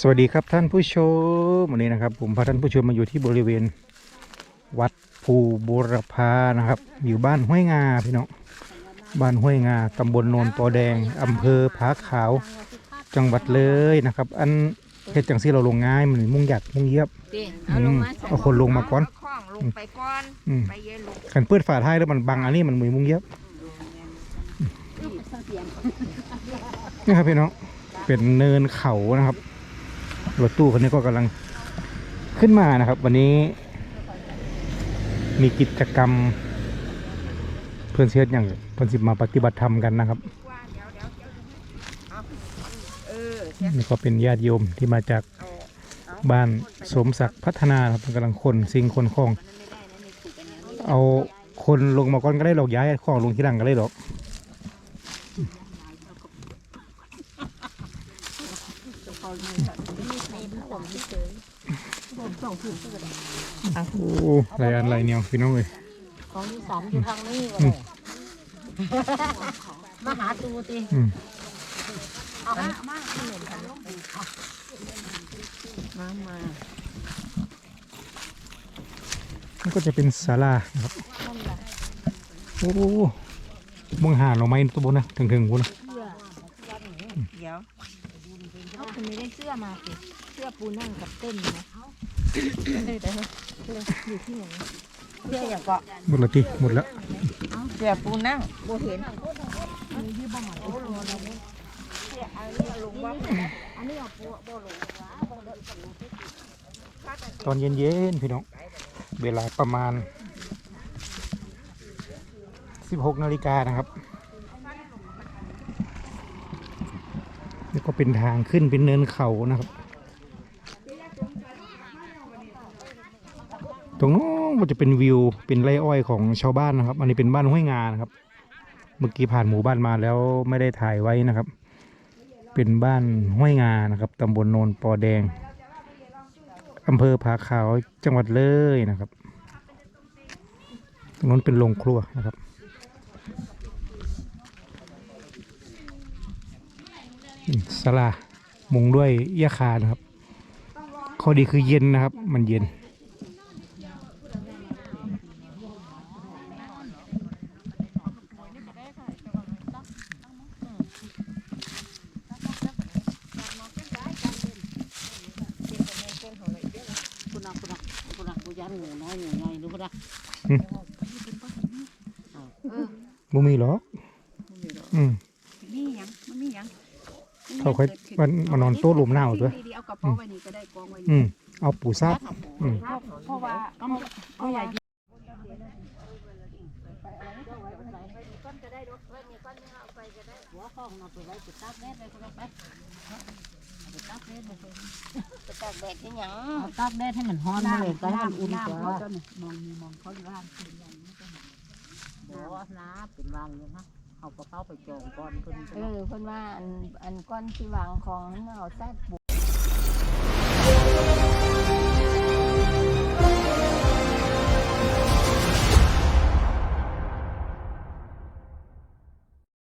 สวัสดีครับท่านผู้ชมวันนี้นะครับ ผมพาท่านผู้ชมมาอยู่ที่บริเวณ วัดภูบุรพานะครับ อยู่บ้านห้วยงาพี่น้องบ้านห้วยงาตำบลโนนปอแดงอำเภอผาขาวจังหวัดเลยนะครับ อันเฮ็ดจังซี่เราลงง่ายมันมุ่งหยัดมุ่งเยียบดิเอาลงมาเอาคนลงมาก่อนเคล้องลงไปก่อนอืมไปเย็นลงขันเปิดฝาท้ายแล้วมันบังอันนี้มันมือมุ่งเยียบนี่ครับพี่น้อง เป็นเนินเขานะครับ รถตู้คันนี้ก็กำลังขึ้นมานะครับ วันนี้มีกิจกรรม เพื่อนเชื้ออย่างเพื่อนสิมาปฏิบัติธรรมกันนะครับนี่ก็เป็นญาติโยมที่มาจากบ้านสมศักดิ์พัฒนาครับกำลังคนสิ่งคนของ เอาคนลงมาก่อนก็ได้หรอกย้ายของลงที่หลังก็ได้หรอก โอ้หลายอันหลายแนวพี่น้องเลยของอีสานอยู่ทางนี้วะอืมมาหาตูติอืมเอามามามามามันก็จะเป็นศาลาครับ โอ้มึงหาเราไหมตัวบนนะถึงถึงบนนะเดี๋ยว เขาคนนี้ได้เสื้อมาสิเสื้อปูนั่งกับเต้นนะเอ้ยแต่ว่าอยู่ที่ไหนเสื้ออย่างเกาะหมดและทีหมดแล้วเสื้อปูนั่งโบเห็นตอนเย็นๆพี่น้อง เวลาประมาณ 16นาฬิกานะครับ นี่ก็เป็นทางขึ้นเป็นเนินเขานะครับ ตรงโน้นก็จะเป็นวิวเป็นไร่อ้อยของชาวบ้านนะครับ อันนี้เป็นบ้านห้วยงานะครับ เมื่อกี้ผ่านหมู่บ้านมาแล้วไม่ได้ถ่ายไว้นะครับ เป็นบ้านห้วยงานะครับตำบลโนนปอแดงอำเภอผาขาวจังหวัดเลยนะครับ ตรงนู้นเป็นโรงครัวนะครับ อืมศาลามุงด้วยหญ้าคานะครับ ข้อดีคือเย็นนะครับ มันเย็น คุณนักคุณนักคุณนักคุณยันหนูน้อยหนูน้อยรู้ปะบ่มีหรอกอืมนี่ยังมันนี่ยัง เขาค่อยมันมานอนโต๊ะลมหนาวตัวดีๆเอากระเป๋าไว้นี่ก็ได้กองไว้อืนี่มเอาปูซับอืมเพราะว่าเอาเอาใหญ่หัวข้องนอนไปไว้ติดตากแดดไปคุณไปติดตากแดดไปไปตากแดดที่หยังเอาตากแดดให้มันฮ้อนมาเลยก็ให้มันอุ่นกว่าเขาจะมองมีมองเขาล่างบ่นะเป็นวางเลยนะ เอากระเป๋าไปจองก่อนเพิ่นเออเพิ่นว่าอันอันก้อนที่วางของเอาแซ่บ